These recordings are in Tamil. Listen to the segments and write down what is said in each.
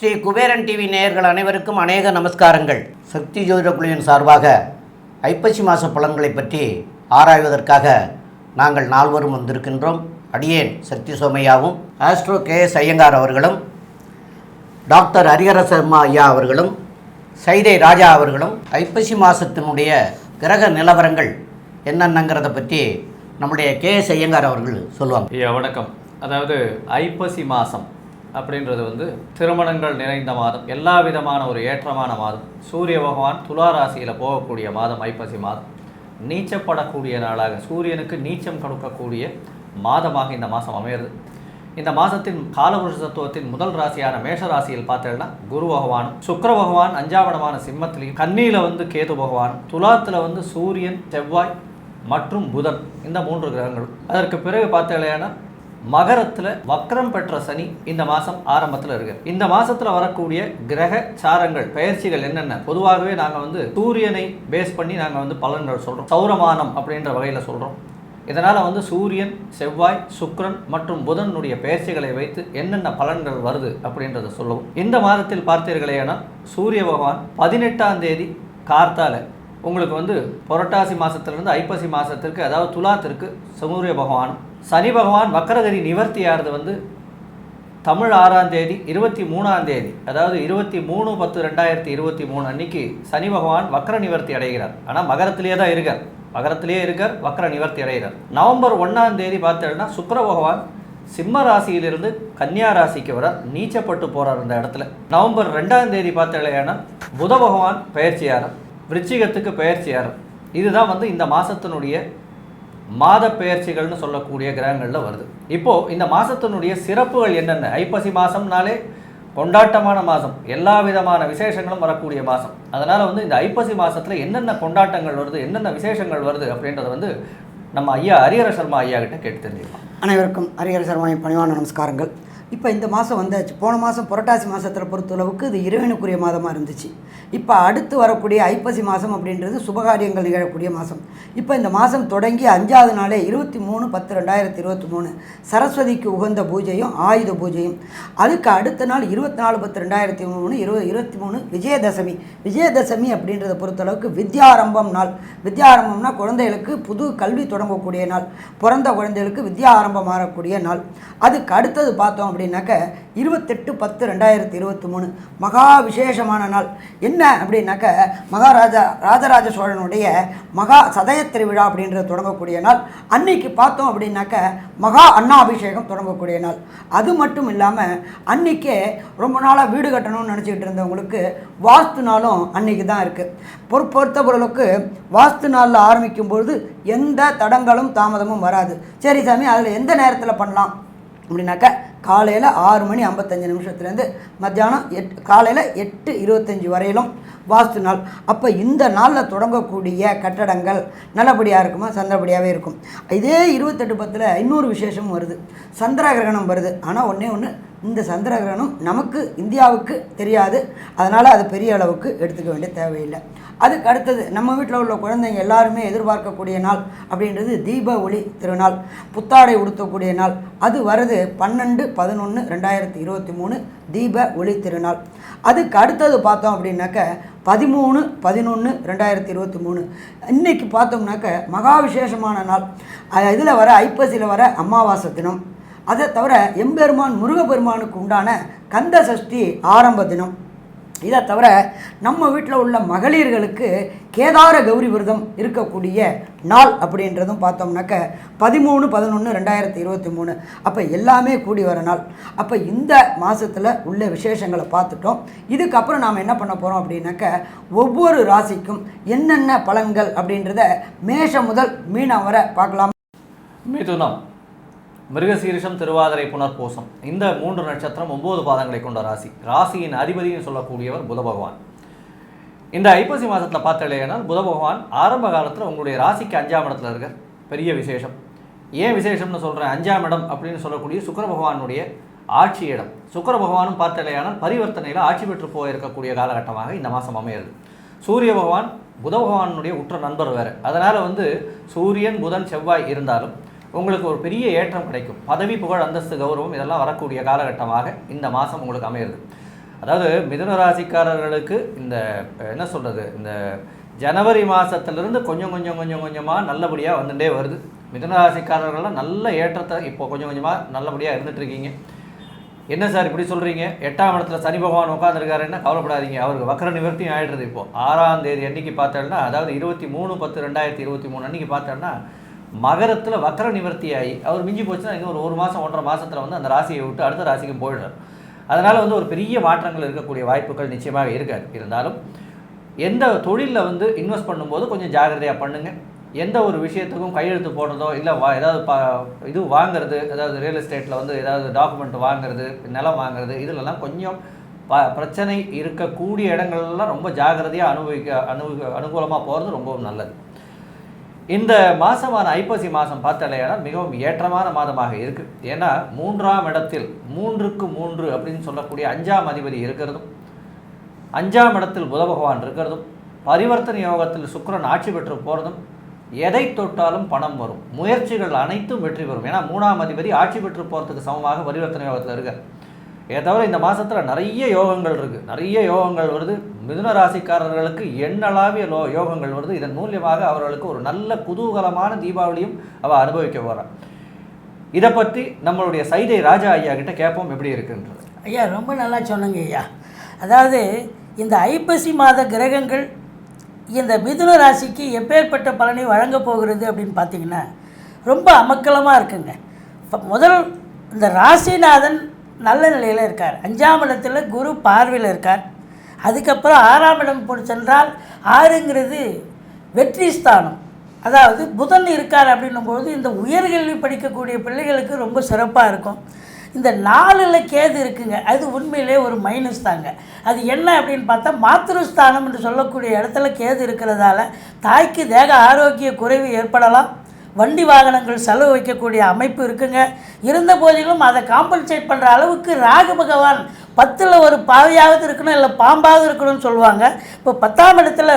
ஸ்ரீ குபேரன் டிவி நேயர்கள் அனைவருக்கும் அநேக நமஸ்காரங்கள். சக்தி ஜோதிட குழுவின் சார்பாக ஐப்பசி மாத பலன்களை பற்றி ஆராய்வதற்காக நாங்கள் நால்வரும் வந்திருக்கின்றோம். அடியேன் சக்தி சோமையாவும் ஆஸ்ட்ரோ கே எஸ் ஐயங்கார் அவர்களும் டாக்டர் ஹரிஹர சர்மா ஐயா அவர்களும் சைதை ராஜா அவர்களும் ஐப்பசி மாதத்தினுடைய கிரக நிலவரங்கள் என்னென்னங்கிறத பற்றி நம்முடைய கே எஸ் ஐயங்கார் அவர்கள் சொல்லுவாங்க. ஐயா வணக்கம். அதாவது ஐப்பசி மாதம் அப்படின்றது வந்து திருமணங்கள் நிறைந்த மாதம் எல்லா விதமான ஒரு ஏற்றமான மாதம். சூரிய பகவான் துலா ராசியில் போகக்கூடிய மாதம் ஐப்பசி மாதம். நீச்சப்படக்கூடிய நாளாக சூரியனுக்கு நீச்சம் கொடுக்கக்கூடிய மாதமாக இந்த மாதம் அமையிறது. இந்த மாதத்தின் காலபுருஷ தத்துவத்தின் முதல் ராசியான மேஷ ராசியில் பார்த்தேன்னா குரு பகவானும் சுக்கர பகவான் அஞ்சாவடமான சிம்மத்திலையும் கன்னியில் வந்து கேது பகவான் துலாத்தில் வந்து சூரியன் செவ்வாய் மற்றும் புதன் இந்த மூன்று கிரகங்களும். அதற்கு பிறகு பார்த்தேன்னா மகரத்தில் வக்ரம் பெற்ற சனி இந்த மாதம் ஆரம்பத்தில் இருக்கு. இந்த மாதத்தில் வரக்கூடிய கிரக சாரங்கள் பயிற்சிகள் என்னென்ன? பொதுவாகவே நாங்கள் வந்து சூரியனை பேஸ் பண்ணி நாங்கள் வந்து பலன்கள் சொல்கிறோம் சௌரமானம் அப்படின்ற வகையில் சொல்கிறோம் இதனால் வந்து சூரியன் செவ்வாய் சுக்ரன் மற்றும் புதனுடைய பெயர்ச்சிகளை வைத்து என்னென்ன பலன்கள் வருது அப்படின்றத சொல்லவும். இந்த மாதத்தில் பார்த்தீர்களேனால் சூரிய பகவான் பதினெட்டாம் தேதி கார்த்தால உங்களுக்கு வந்து புரட்டாசி மாதத்துலேருந்து ஐப்பசி மாதத்திற்கு அதாவது துலாத்திற்கு சூரிய பகவான் சனி பகவான் வக்கரகதி நிவர்த்தியாகிறது வந்து தமிழ் ஆறாம் தேதி இருபத்தி மூணாம் தேதி அதாவது இருபத்தி மூணு பத்து ரெண்டாயிரத்தி இருபத்தி மூணு அன்னைக்கு சனி பகவான் வக்கர நிவர்த்தி அடைகிறார். ஆனால் மகரத்திலேயே தான் இருக்கார். மகரத்திலேயே இருக்கார் வக்கர நிவர்த்தி அடைகிறார். நவம்பர் ஒன்றாம் தேதி பார்த்தோம்னா சுக்கர பகவான் சிம்ம ராசியிலிருந்து கன்னியா ராசிக்கு வர நீச்சப்பட்டு போகிறார் இந்த இடத்துல. நவம்பர் ரெண்டாம் தேதி பார்த்தீங்கன்னா புத பகவான் பயிற்சியாரர் விருச்சிகத்துக்கு பயிற்சியாரர் இதுதான் வந்து இந்த மாதத்தினுடைய மாத பெயர்ச்சிகள்னு சொல்லக்கூடிய கிரகங்களில் வருது. இப்போது இந்த மாதத்தினுடைய சிறப்புகள் என்னென்ன? ஐப்பசி மாதம்னாலே கொண்டாட்டமான மாதம் எல்லா விதமான விசேஷங்களும் வரக்கூடிய மாதம் அதனால் வந்து இந்த ஐப்பசி மாதத்தில் என்னென்ன கொண்டாட்டங்கள் வருது என்னென்ன விசேஷங்கள் வருது அப்படின்றத வந்து நம்ம ஐயா ஹரிஹர சர்மா ஐயா கிட்ட கேட்டு தெரிஞ்சுக்கலாம். அனைவருக்கும் ஹரிஹர சர்மாவின் பணிவான நமஸ்காரங்கள். இப்போ இந்த மாதம் வந்தாச்சு. போன மாதம் புரட்டாசி மாதத்தில் பொறுத்தளவுக்கு இது இறைவனுக்குரிய மாதமாக இருந்துச்சு. இப்போ அடுத்து வரக்கூடிய ஐப்பசி மாதம் அப்படின்றது சுபகாரியங்கள் நிகழக்கூடிய மாதம் இப்போ இந்த மாதம் தொடங்கி அஞ்சாவது நாளே இருபத்தி மூணு பத்து ரெண்டாயிரத்தி இருபத்தி மூணு. சரஸ்வதிக்கு உகந்த பூஜையும் ஆயுத பூஜையும். அதுக்கு அடுத்த நாள் இருபத்தி நாலு பத்து ரெண்டாயிரத்தி மூணு இருபது இருபத்தி மூணு விஜயதசமி. விஜயதசமி அப்படின்றத பொறுத்தளவுக்கு வித்யாரம்பம் நாள். வித்யாரம்பம்னா குழந்தைகளுக்கு புது கல்வி தொடங்கக்கூடிய நாள். பிறந்த குழந்தைகளுக்கு வித்யா ஆரம்பம் நாள். அதுக்கு அடுத்தது பார்த்தோம் அப்படின்னாக்க இருபத்தெட்டு பத்து ரெண்டாயிரத்தி இருபத்தி மூணு. மகா விசேஷமான நாள். என்ன அப்படின்னாக்க மகாராஜா ராஜராஜ சோழனுடைய மகா சதய திருவிழா அப்படின்றது தொடங்கக்கூடிய நாள். அன்னைக்கு பார்த்தோம் அப்படின்னாக்க மகா அன்னாபிஷேகம் தொடங்கக்கூடிய நாள். அது மட்டும் இல்லாமல் அன்னைக்கே ரொம்ப நாளாக வீடு கட்டணும்னு நினச்சிக்கிட்டு இருந்தவங்களுக்கு வாஸ்து நாளும் அன்னைக்கு தான் இருக்குது பொறு பொறுத்த பொருளுக்கு வாஸ்து நாளில் ஆரம்பிக்கும் பொழுது எந்த தடங்களும் தாமதமும் வராது. சரி சாமி அதில் எந்த நேரத்தில் பண்ணலாம்? அப்படின்னாக்கா காலையில் ஆறு மணி ஐம்பத்தஞ்சு நிமிஷத்துலேருந்து மத்தியானம் எட் காலையில் எட்டு இருபத்தஞ்சி வரையிலும் வாஸ்து நாள். அப்போ இந்த நாளில் தொடங்கக்கூடிய கட்டடங்கள் நல்லபடியாக இருக்குமா? சந்திரபடியாகவே இருக்கும். இதே இருபத்தெட்டு பத்தில் இன்னொரு விசேஷமும் வருது. சந்திர கிரகணம் வருது. ஆனால் ஒன்றே ஒன்று இந்த சந்திர கிரகணம் நமக்கு இந்தியாவுக்கு தெரியாது. அதனால் அது பெரிய அளவுக்கு எடுத்துக்க வேண்டிய தேவையில்லை. அதுக்கு அடுத்தது நம்ம வீட்டில் உள்ள குழந்தைங்க எல்லாருமே எதிர்பார்க்கக்கூடிய நாள் அப்படின்றது தீப ஒளி திருநாள் புத்தாடை உடுத்தக்கூடிய நாள். அது வருது பன்னெண்டு பதினொன்று ரெண்டாயிரத்தி இருபத்தி மூணு தீப ஒளி திருநாள். அதுக்கு அடுத்தது பார்த்தோம் அப்படின்னாக்க பதிமூணு பதினொன்று ரெண்டாயிரத்தி இருபத்தி மூணு. இன்றைக்கி பார்த்தோம்னாக்க மகா விசேஷமான நாள் இதில் வர ஐப்பசியில் வர அமாவாசை தினம். அதை தவிர எம்பெருமான் முருகப்பெருமானுக்கு உண்டான கந்த சஷ்டி ஆரம்ப தினம். இதை தவிர நம்ம வீட்டில் உள்ள மகளிர்களுக்கு கேதார கௌரி விரதம் இருக்கக்கூடிய நாள் அப்படின்றதும் பார்த்தோம்னாக்க பதிமூணு பதினொன்று ரெண்டாயிரத்தி இருபத்தி மூணு. அப்போ எல்லாமே கூடி வர நாள். அப்போ இந்த மாதத்தில் உள்ள விசேஷங்களை பார்த்துட்டோம். இதுக்கப்புறம் நாம் என்ன பண்ண போகிறோம் அப்படின்னாக்க ஒவ்வொரு ராசிக்கும் என்னென்ன பலன்கள் அப்படின்றத மேஷம் முதல் மீனம் வரை பார்க்கலாம். மிதுனம். மிருகசீரிஷம் திருவாதிரை புனர்பூசம் இந்த மூன்று நட்சத்திரம் ஒன்பது பாதங்களை கொண்ட ராசி. ராசியின் அதிபதினு சொல்லக்கூடியவர் புத பகவான். இந்த ஐப்பசி மாதத்தில் பார்த்தலையானால் புத பகவான் ஆரம்ப காலத்தில் உங்களுடைய ராசிக்கு அஞ்சாம் இடத்துல இருக்க பெரிய விசேஷம். ஏன் விசேஷம்னு சொல்கிறேன் அஞ்சாம் இடம் அப்படின்னு சொல்லக்கூடிய சுக்கர பகவானுடைய ஆட்சி இடம். சுக்கர பகவானும் பார்த்தலையானால் பரிவர்த்தனையில் ஆட்சி பெற்று போயிருக்கக்கூடிய காலகட்டமாக இந்த மாதம் அமையிறது சூரிய பகவான் புத பகவானுடைய உற்ற நண்பர் வேறு. அதனால் வந்து சூரியன் புதன் செவ்வாய் இருந்தாலும் உங்களுக்கு ஒரு பெரிய ஏற்றம் கிடைக்கும். பதவி புகழ் அந்தஸ்து கௌரவம் இதெல்லாம் வரக்கூடிய காலகட்டமாக இந்த மாதம் உங்களுக்கு அமையிறது அதாவது மிதுன ராசிக்காரர்களுக்கு இந்த என்ன சொல்கிறது இந்த ஜனவரி மாதத்துலேருந்து கொஞ்சம் கொஞ்சம் கொஞ்சம் கொஞ்சமாக நல்லபடியாக வந்துட்டே வருது. மிதுன ராசிக்காரர்கள்லாம் நல்ல ஏற்றத்தை இப்போ கொஞ்சம் கொஞ்சமாக நல்லபடியாக இருந்துகிட்ருக்கீங்க என்ன சார் இப்படி சொல்கிறீங்க எட்டாம் இடத்துல சனி பகவான் உட்காந்துருக்காருன்னா கவலைப்படாதீங்க. அவருக்கு வக்கர நிவர்த்தியும் ஆகிடுறது இப்போ. ஆறாம் தேதி அன்னைக்கு பார்த்தோம்னா அதாவது இருபத்தி மூணு பத்து ரெண்டாயிரத்தி இருபத்தி மூணு அன்னைக்கு பார்த்தோம்னா மகரத்தில் வக்கர நிவர்த்தி ஆகி அவர் மிஞ்சி போச்சுன்னா இன்னும் ஒரு ஒரு மாதம் ஒன்றரை மாதத்தில் வந்து அந்த ராசியை விட்டு அடுத்த ராசிக்கு போயிடுறார். அதனால் வந்து ஒரு பெரிய மாற்றங்கள் இருக்கக்கூடிய வாய்ப்புகள் நிச்சயமாக இருக்காது. இருந்தாலும் எந்த தொழிலில் வந்து இன்வெஸ்ட் பண்ணும்போது கொஞ்சம் ஜாகிரதையாக பண்ணுங்கள் எந்த ஒரு விஷயத்துக்கும் கையெழுத்து போடுறதோ இல்லை வா ஏதாவது பா இது வாங்குறது ஏதாவது ரியல் எஸ்டேட்டில் வந்து ஏதாவது டாக்குமெண்ட் வாங்குறது நிலம் வாங்குறது இதிலெல்லாம் கொஞ்சம் ப பிரச்சனை இருக்கக்கூடிய இடங்கள்லாம் ரொம்ப ஜாகிரதையாக அனுபவிக்க அனு அனுகூலமாக போகிறது ரொம்பவும் நல்லது. இந்த மாதமான ஐப்பசி மாதம் பார்த்தாலேனா மிகவும் ஏற்றமான மாதமாக இருக்குது ஏன்னா மூன்றாம் இடத்தில் மூன்றுக்கு மூன்று அப்படின்னு சொல்லக்கூடிய அஞ்சாம் அதிபதி இருக்கிறதும் அஞ்சாம் இடத்தில் புத பகவான் இருக்கிறதும் பரிவர்த்தனை யோகத்தில் சுக்கரன் ஆட்சி பெற்று போகிறதும் எதை தொட்டாலும் பணம் வரும். முயற்சிகள் அனைத்தும் வெற்றி பெறும். ஏன்னா மூணாம் அதிபதி ஆட்சி பெற்று போகிறதுக்கு சமமாக பரிவர்த்தனை யோகத்தில் இருக்கார். இதை தவிர இந்த மாதத்தில் நிறைய யோகங்கள் இருக்குது நிறைய யோகங்கள் வருது. மிதுன ராசிக்காரர்களுக்கு எண்ணளாவிய லோ யோகங்கள் வருது. இதன் மூலியமாக அவர்களுக்கு ஒரு நல்ல குதூகலமான தீபாவளியும் அவள் அனுபவிக்க போகிறான் இதை பற்றி நம்மளுடைய சைதை ராஜா ஐயா கிட்ட கேட்போம் எப்படி இருக்குன்றது. ஐயா ரொம்ப நல்லா சொன்னங்க ஐயா. அதாவது இந்த ஐப்பசி மாத கிரகங்கள் இந்த மிதுன ராசிக்கு எப்பேற்பட்ட பலனை வழங்கப் போகிறது அப்படின்னு பார்த்தீங்கன்னா ரொம்ப அமக்கலமாக இருக்குங்க. இப்போ முதல் இந்த ராசிநாதன் நல்ல நிலையில் இருக்கார். அஞ்சாம் இடத்துல குரு பார்வையில் இருக்கார். அதுக்கப்புறம் ஆறாம் இடம் போட்டு சென்றால் ஆறுங்கிறது வெற்றி ஸ்தானம். அதாவது புதன் இருக்கார் அப்படின்னும்போது இந்த உயர்கல்வி படிக்கக்கூடிய பிள்ளைகளுக்கு ரொம்ப சிறப்பாக இருக்கும். இந்த நாலில் கேது இருக்குங்க. அது உண்மையிலே ஒரு மைனஸ் தாங்க. அது என்ன அப்படின்னு பார்த்தா மாத்திருஸ்தானம் என்று சொல்லக்கூடிய இடத்துல கேது இருக்கிறதால தாய்க்கு தேக ஆரோக்கிய குறைவு ஏற்படலாம். வண்டி வாகனங்கள் செலவு வைக்கக்கூடிய அமைப்பு இருக்குங்க. இருந்த போதிலும் அதை காம்பன்சேட் பண்ணுற அளவுக்கு ராகு பகவான் பத்தில் ஒரு பாவையாவது இருக்கணும் இல்லை பாம்பாவது இருக்கணும்னு சொல்லுவாங்க. இப்போ பத்தாம் இடத்துல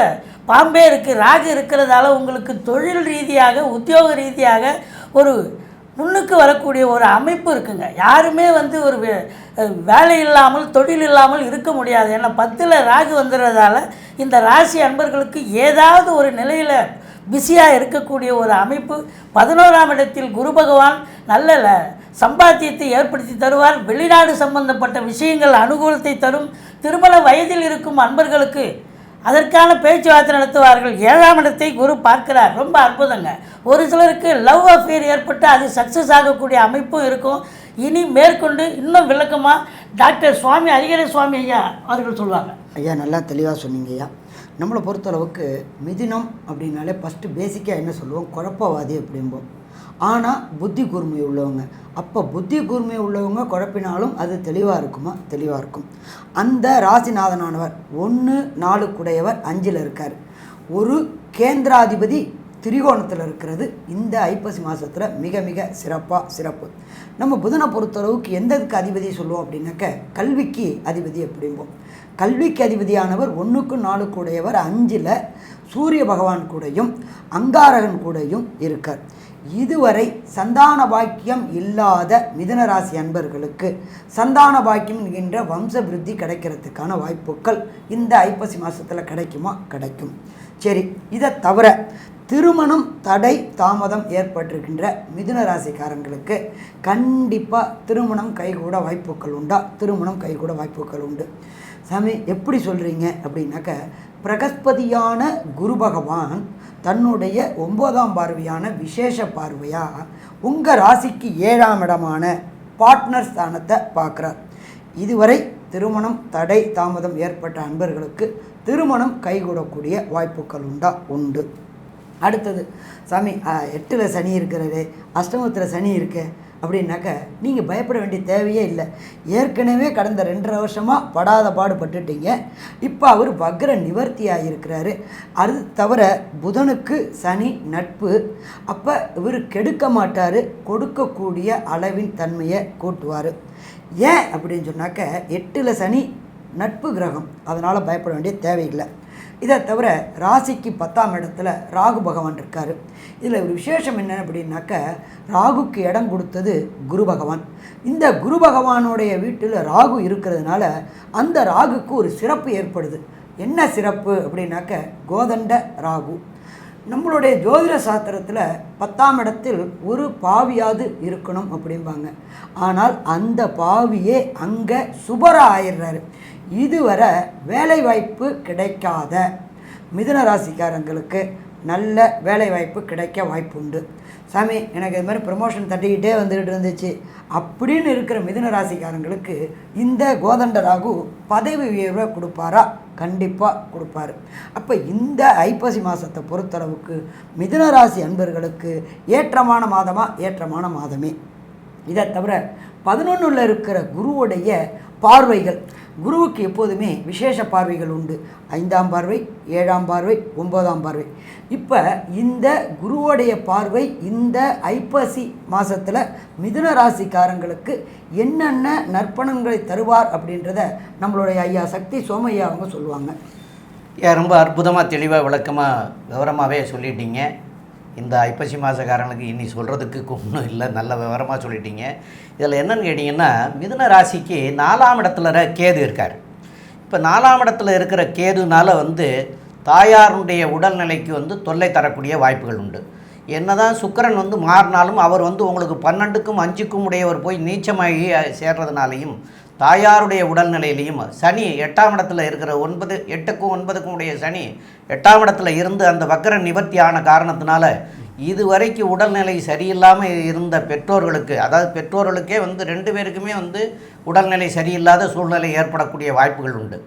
பாம்பே இருக்குது ராகு இருக்கிறதால உங்களுக்கு தொழில் ரீதியாக உத்தியோக ரீதியாக ஒரு முன்னுக்கு வரக்கூடிய ஒரு அமைப்பு இருக்குங்க. யாருமே வந்து ஒரு வே- வேலை இல்லாமல் தொழில் இல்லாமல் இருக்க முடியாது. ஏன்னா பத்தில் ராகு வந்துடுறதால இந்த ராசி அன்பர்களுக்கு ஏதாவது ஒரு நிலையில் பிஸியாக இருக்கக்கூடிய ஒரு அமைப்பு. பதினோராம் இடத்தில் குரு பகவான் நல்ல சம்பாத்தியத்தை ஏற்படுத்தி தருவார். வெளிநாடு சம்பந்தப்பட்ட விஷயங்கள் அனுகூலத்தை தரும். திருமண வயதில் இருக்கும் அன்பர்களுக்கு அதற்கான பேச்சுவார்த்தை நடத்துவார்கள். ஏழாம் இடத்தை குரு பார்க்கிறார். ரொம்ப அற்புதங்க. ஒரு சிலருக்கு லவ் அஃபேர் ஏற்பட்டு அது சக்ஸஸ் ஆகக்கூடிய அமைப்பும் இருக்கும். இனி மேற்கொண்டு இன்னும் விளக்கமாக டாக்டர் சுவாமி அரிகர சுவாமி ஐயா அவர்கள் சொல்லுவாங்க ஐயா நல்லா தெளிவாக சொன்னீங்க ஐயா. நம்மளை பொறுத்தளவுக்கு மிதினம் அப்படின்னாலே ஃபஸ்ட்டு பேசிக்காக என்ன சொல்லுவோம்? குழப்பவாதி அப்படிம்போம். ஆனால் புத்தி கூர்மை உள்ளவங்க. அப்போ புத்தி கூர்மை உள்ளவங்க குழப்பினாலும் அது தெளிவாக இருக்குமா? தெளிவாக இருக்கும். அந்த ராசிநாதனானவர் ஒன்று நாலு குடையவர் அஞ்சில் இருக்கார். ஒரு கேந்திராதிபதி திரிகோணத்தில் இருக்கிறது. இந்த ஐப்பசி மாதத்தில் மிக மிக சிறப்பாக சிறப்பு. நம்ம புதனை பொறுத்தளவுக்கு எந்ததுக்கு அதிபதி சொல்லுவோம் அப்படின்னாக்க கல்விக்கு அதிபதி அப்படிம்போம். கல்விக்கு அதிபதியானவர் ஒன்றுக்கு நாலு கூடையவர் அஞ்சில் சூரிய பகவான் கூடயும் அங்காரகன் கூடயும் இருக்கார். இதுவரை சந்தான பாக்கியம் இல்லாத மிதன ராசி அன்பர்களுக்கு சந்தான பாக்கியம் என்கின்ற வம்ச விருத்தி கிடைக்கிறதுக்கான வாய்ப்புகள் இந்த ஐப்பசி மாதத்தில் கிடைக்குமா? கிடைக்கும். சரி இதை தவிர திருமணம் தடை தாமதம் ஏற்பட்டிருக்கின்ற மிதுன ராசிக்காரங்களுக்கு கண்டிப்பாக திருமணம் கைகூட வாய்ப்புகள் உண்டா? திருமணம் கைகூட வாய்ப்புகள் உண்டு. சாமி எப்படி சொல்கிறீங்க அப்படின்னாக்க பிரகஸ்பதியான குரு பகவான் தன்னுடைய ஒன்பதாம் பார்வையான விசேஷ பார்வையாக உங்கள் ராசிக்கு ஏழாம் இடமான பார்ட்னர் ஸ்தானத்தை பார்க்குறார். இதுவரை திருமணம் தடை தாமதம் ஏற்பட்ட அன்பர்களுக்கு திருமணம் கைகூடக்கூடிய வாய்ப்புகள் உண்டா? உண்டு. அடுத்தது சாமி எட்டில் சனி இருக்கிறது அஷ்டமத்தில் சனி இருக்கு அப்படின்னாக்க நீங்கள் பயப்பட வேண்டிய தேவையே இல்லை. ஏற்கனவே கடந்த ரெண்டரை வருஷமாக படாத பாடுபட்டுட்டீங்க. இப்போ அவர் வக்ர நிவர்த்தியாக இருக்கிறாரு அது தவிர புதனுக்கு சனி நட்பு. அப்போ இவர் கெடுக்க மாட்டார். கொடுக்கக்கூடிய அளவின் தன்மையை கூட்டுவார். ஏன் அப்படின்னு சொன்னாக்க எட்டில் சனி நட்பு கிரகம். அதனால் பயப்பட வேண்டிய தேவையில்லை. இதை தவிர ராசிக்கு பத்தாம் இடத்துல ராகு பகவான் இருக்கார். இதில் ஒரு விசேஷம் என்ன அப்படின்னாக்க ராகுக்கு இடம் கொடுத்தது குரு பகவான். இந்த குரு பகவானுடைய வீட்டில் ராகு இருக்கிறதுனால அந்த ராகுக்கு ஒரு சிறப்பு ஏற்படுது. என்ன சிறப்பு அப்படின்னாக்க கோதண்ட ராகு. நம்மளுடைய ஜோதிட சாஸ்திரத்தில் பத்தாம் இடத்தில் ஒரு பாவியாவது இருக்கணும் அப்படிம்பாங்க. ஆனால் அந்த பாவியே அங்கே சுபராக ஆயிடுறாரு இதுவரை வேலைவாய்ப்பு கிடைக்காத மிதுன ராசிக்காரங்களுக்கு நல்ல வேலைவாய்ப்பு கிடைக்க வாய்ப்பு உண்டு சாமி எனக்கு இது மாதிரி ப்ரமோஷன் தட்டிக்கிட்டே வந்துக்கிட்டு இருந்துச்சு. அப்படின்னு இருக்கிற மிதுன ராசிக்காரங்களுக்கு இந்த கோதண்ட ராகு பதவி உயர்வை கொடுப்பாரா? கண்டிப்பாக கொடுப்பாரு. அப்போ இந்த ஐப்பசி மாதத்தை பொறுத்தளவுக்கு மிதுன ராசி அன்பர்களுக்கு ஏற்றமான மாதமாக ஏற்றமான மாதமே. இதை தவிர பதினொன்றில் இருக்கிற குருவுடைய பார்வைகள். குருவுக்கு எப்போதுமே விசேஷ பார்வைகள் உண்டு. ஐந்தாம் பார்வை ஏழாம் பார்வை ஒன்பதாம் பார்வை. இப்போ இந்த குருவுடைய பார்வை இந்த ஐப்பசி மாதத்தில் மிதுன ராசிக்காரங்களுக்கு என்னென்ன நற்பணங்களை தருவார் அப்படின்றத நம்மளுடைய ஐயா சக்தி சோமையா அவங்க சொல்லுவாங்க. ஏன் ரொம்ப அற்புதமாக தெளிவாக விளக்கமாக விவரமாகவே சொல்லிட்டீங்க. இந்த ஐப்பசி மாதக்காரங்களுக்கு இனி சொல்கிறதுக்கு ஒன்றும் இல்லை நல்ல விவரமாக சொல்லிட்டீங்க. இதில் என்னென்னு கேட்டிங்கன்னா மிதுன ராசிக்கு நாலாம் இடத்துல கேது இருக்கார். இப்போ நாலாம் இடத்துல இருக்கிற கேதுனால வந்து தாயாருடைய உடல்நிலைக்கு வந்து தொல்லை தரக்கூடிய வாய்ப்புகள் உண்டு. என்னதான் சுக்கிரன் வந்து மாறினாலும் அவர் வந்து உங்களுக்கு பன்னெண்டுக்கும் அஞ்சுக்கும் உடையவர் போய் நீச்சமாகி சேர்றதுனாலையும் தாயாருடைய உடல்நிலையிலையும் சனி எட்டாம் இடத்துல இருக்கிற ஒன்பது எட்டுக்கும் ஒன்பதுக்கும் உடைய சனி எட்டாம் இடத்துல இருந்து அந்த வக்கர நிவர்த்தி ஆன காரணத்தினால இதுவரைக்கும் உடல்நிலை சரியில்லாமல் இருந்த பெற்றோர்களுக்கு அதாவது பெற்றோர்களுக்கே வந்து ரெண்டு பேருக்குமே வந்து உடல்நிலை சரியில்லாத சூழ்நிலை ஏற்படக்கூடிய வாய்ப்புகள் உண்டு.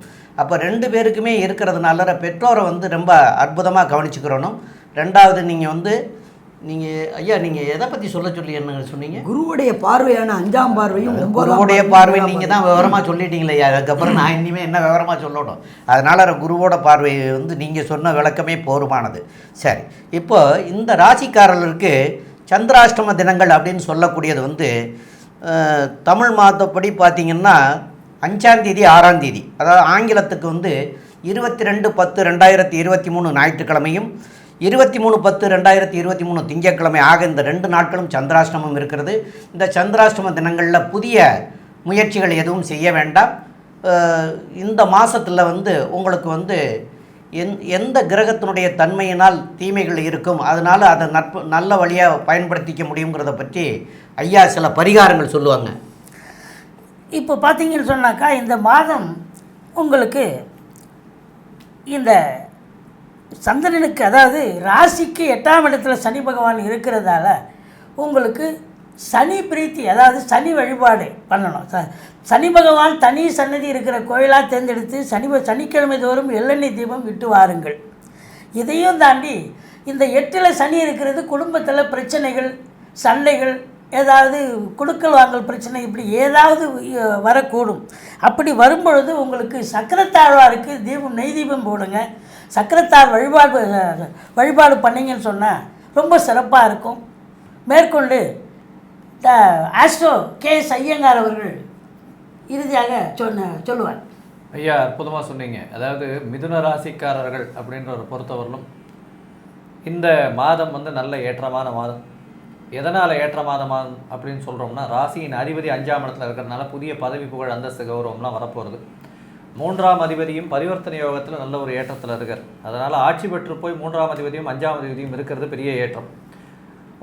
அப்போ ரெண்டு பேருக்குமே இருக்கிறதுனால பெற்றோரை வந்து ரொம்ப அற்புதமாக கவனிச்சுக்கிறணும். ரெண்டாவது நீங்கள் வந்து நீங்கள் ஐயா நீங்கள் எதை பற்றி சொல்ல சொல்லி என்ன சொன்னீங்க? குருவுடைய பார்வையான அஞ்சாம் பார்வையும் குருவோடைய பார்வை நீங்கள் தான் விவரமாக சொல்லிட்டீங்களே அதுக்கப்புறம் நான் இனிமேல் என்ன விவரமாக சொல்லணும்? அதனால் குருவோட பார்வை வந்து நீங்கள் சொன்ன விளக்கமே போருமானது சரி இப்போ இந்த ராசிக்காரர்களுக்கு சந்திராஷ்டம தினங்கள் அப்படின்னு சொல்லக்கூடியது வந்து தமிழ் மாதப்படி பார்த்தீங்கன்னா அஞ்சாந்தேதி ஆறாம் தேதி. அதாவது ஆங்கிலத்துக்கு வந்து இருபத்தி ரெண்டு பத்து ரெண்டாயிரத்தி இருபத்தி மூணு ஞாயிற்றுக்கிழமையும் இருபத்தி மூணு பத்து ரெண்டாயிரத்தி இருபத்தி மூணு திங்கட்கிழமை ஆக இந்த ரெண்டு நாட்களும் சந்திராஷ்டமம் இருக்கிறது. இந்த சந்திராஷ்டம தினங்களில் புதிய முயற்சிகள் எதுவும் செய்ய வேண்டாம். இந்த மாதத்தில் வந்து உங்களுக்கு வந்து எந் எந்த கிரகத்தினுடைய தன்மையினால் தீமைகள் இருக்கும் அதனால் அதை நட்பு நல்ல வழியாக பயன்படுத்திக்க முடியுங்கிறத பற்றி ஐயா சில பரிகாரங்கள் சொல்லுவாங்க. இப்போ பார்த்தீங்கன்னு சொன்னாக்கா இந்த மாதம் உங்களுக்கு இந்த சந்திரனுக்கு அதாவது ராசிக்கு எட்டாம் இடத்துல சனி பகவான் இருக்கிறதால உங்களுக்கு சனி பிரீத்தி அதாவது சனி வழிபாடு பண்ணணும். ச சனி பகவான் தனி சன்னதி இருக்கிற கோயிலாக தேர்ந்தெடுத்து சனி சனிக்கிழமை தோறும் எள்ளெண்ணெய் தீபம் விட்டு வாருங்கள். இதையும் தாண்டி இந்த எட்டில் சனி இருக்கிறது குடும்பத்தில் பிரச்சனைகள் சண்டைகள் ஏதாவது கொடுக்கல் வாங்கல் பிரச்சனை இப்படி ஏதாவது வரக்கூடும். அப்படி வரும்பொழுது உங்களுக்கு சக்கரத்தாழ்வாருக்கு தீபம் நெய் தீபம் போடுங்க. சக்கரத்தாழ் வழிபாடு வழிபாடு பண்ணீங்கன்னு சொன்னால் ரொம்ப சிறப்பாக இருக்கும். மேற்கொண்டு the astro K S Iyengar அவர்கள் இறுதியாக சொன்ன சொல்லுவார். ஐயா அற்புதமாக சொன்னீங்க. அதாவது மிதுன ராசிக்காரர்கள் அப்படின்ற ஒரு பொறுத்தவரையிலும் இந்த மாதம் வந்து நல்ல ஏற்றமான மாதம். எதனால் ஏற்ற மாதம் அப்படின்னு சொல்கிறோம்னா ராசியின் அதிபதி அஞ்சாம் இடத்துல இருக்கிறதுனால புதிய பதவி புகழ் அந்தஸ்து கௌரவம்லாம் வரப்போகிறது மூன்றாம் அதிபதியும் பரிவர்த்தனை யோகத்தில் நல்ல ஒரு ஏற்றத்தில் இருக்கார். அதனால் ஆட்சி பெற்று போய் மூன்றாம் அதிபதியும் அஞ்சாம் அதிபதியும் இருக்கிறது பெரிய ஏற்றம்.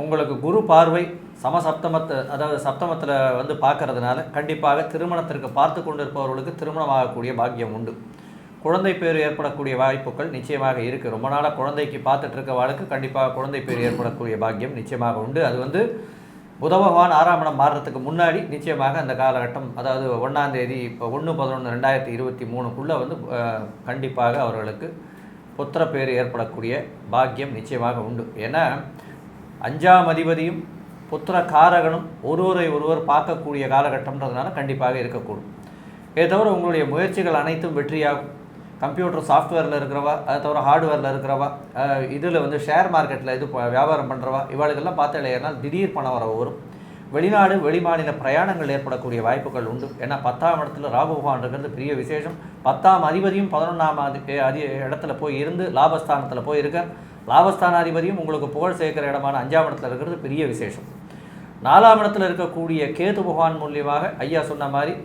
உங்களுக்கு குரு பார்வை சமசப்தமத்தை அதாவது சப்தமத்தில் வந்து பார்க்கறதுனால கண்டிப்பாக திருமணத்திற்கு பார்த்து கொண்டிருப்பவர்களுக்கு திருமணம் ஆகக்கூடிய பாக்கியம் உண்டு. குழந்தை பேர் ஏற்படக்கூடிய வாய்ப்புகள் நிச்சயமாக இருக்குது ரொம்ப நாளாக குழந்தைக்கு பார்த்துட்டு இருக்கவாளுக்கு கண்டிப்பாக குழந்தை பேர் ஏற்படக்கூடிய பாக்கியம் நிச்சயமாக உண்டு. அது வந்து புத பகவான் ஆறாம் இடம் மாறுறதுக்கு முன்னாடி நிச்சயமாக அந்த காலகட்டம் அதாவது ஒன்றாம் தேதி இப்போ ஒன்று பதினொன்று ரெண்டாயிரத்தி இருபத்தி மூணுக்குள்ளே வந்து கண்டிப்பாக அவர்களுக்கு புத்திர பேர் ஏற்படக்கூடிய பாக்கியம் நிச்சயமாக உண்டு. ஏன்னா அஞ்சாம் அதிபதியும் புத்திர காரகனும் ஒருவரை ஒருவர் பார்க்கக்கூடிய காலகட்டம்ன்றதுனால கண்டிப்பாக இருக்கக்கூடும். இதை தவிர உங்களுடைய முயற்சிகள் அனைத்தும் வெற்றியாகும். கம்ப்யூட்டர் சாஃப்ட்வேரில் இருக்கிறவா அதை தவிர ஹார்ட்வேரில் இருக்கிறவா இதில் வந்து ஷேர் மார்க்கெட்டில் இது வியாபாரம் பண்ணுறவா இவாளுக்கெல்லாம் பார்த்தாலேனால் திடீர் பணம் வர வரும். வெளிநாடு வெளிமாநில பிரயாணங்கள் ஏற்படக்கூடிய வாய்ப்புகள் உண்டு. ஏன்னா பத்தாம் இடத்துல ராகு பகவான் இருக்கிறது பெரிய விசேஷம். பத்தாம் அதிபதியும் பதினொன்றாம் அதி அதி இடத்துல போய் இருந்து லாபஸ்தானத்தில் போய் இருக்க. லாபஸ்தான அதிபதியும் உங்களுக்கு புகழ் சேர்க்கிற இடமான அஞ்சாம் இடத்துல இருக்கிறது பெரிய விசேஷம். நாலாம் இடத்துல இருக்கக்கூடிய கேது பகவான் மூலியமாக ஐயா சொன்ன மாதிரி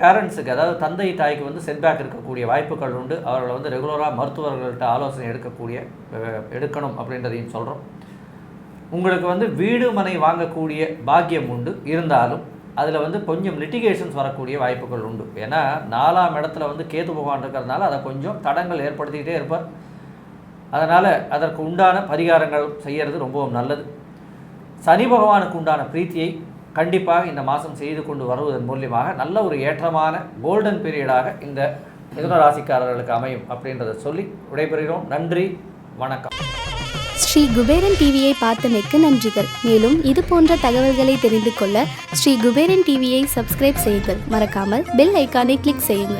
பேரண்ட்ஸுக்கு அதாவது தந்தை தாய்க்கு வந்து செட்பேக் இருக்கக்கூடிய வாய்ப்புகள் உண்டு. அவர்களை வந்து ரெகுலராக மருத்துவர்கள்ட்ட ஆலோசனை எடுக்கக்கூடிய எடுக்கணும் அப்படின்றதையும் சொல்கிறோம் உங்களுக்கு வந்து வீடு மனை வாங்கக்கூடிய பாக்கியம் உண்டு. இருந்தாலும் அதில் வந்து கொஞ்சம் லிட்டிகேஷன்ஸ் வரக்கூடிய வாய்ப்புகள் உண்டு. ஏன்னா நாலாம் இடத்துல வந்து கேது பகவான் இருக்கிறதுனால அதை கொஞ்சம் தடங்கள் ஏற்படுத்திக்கிட்டே இருப்பார். அதனால் அதற்கு உண்டான பரிகாரங்கள் செய்கிறது ரொம்பவும் நல்லது. சனி பகவானுக்கு உண்டான பிரீத்தியை கண்டிப்பாக இந்த மாதம் செய்து கொண்டு வருவதன் மூலியமாக நல்ல ஒரு ஏற்றமான கோல்டன் பீரியடாக இந்த மிதுன ராசிக்காரர்களுக்கு அமையும் அப்படின்றத சொல்லி விடைபெறுகிறோம். நன்றி வணக்கம். ஸ்ரீ குபேரன் டிவியை பார்த்தமைக்கு நன்றிகள். மேலும் இது போன்ற தகவல்களை தெரிந்து கொள்ள ஸ்ரீ குபேரன் டிவியை சப்ஸ்கிரைப் செய்யுங்கள். மறக்காமல் பெல் ஐக்கானை கிளிக் செய்யுங்கள்.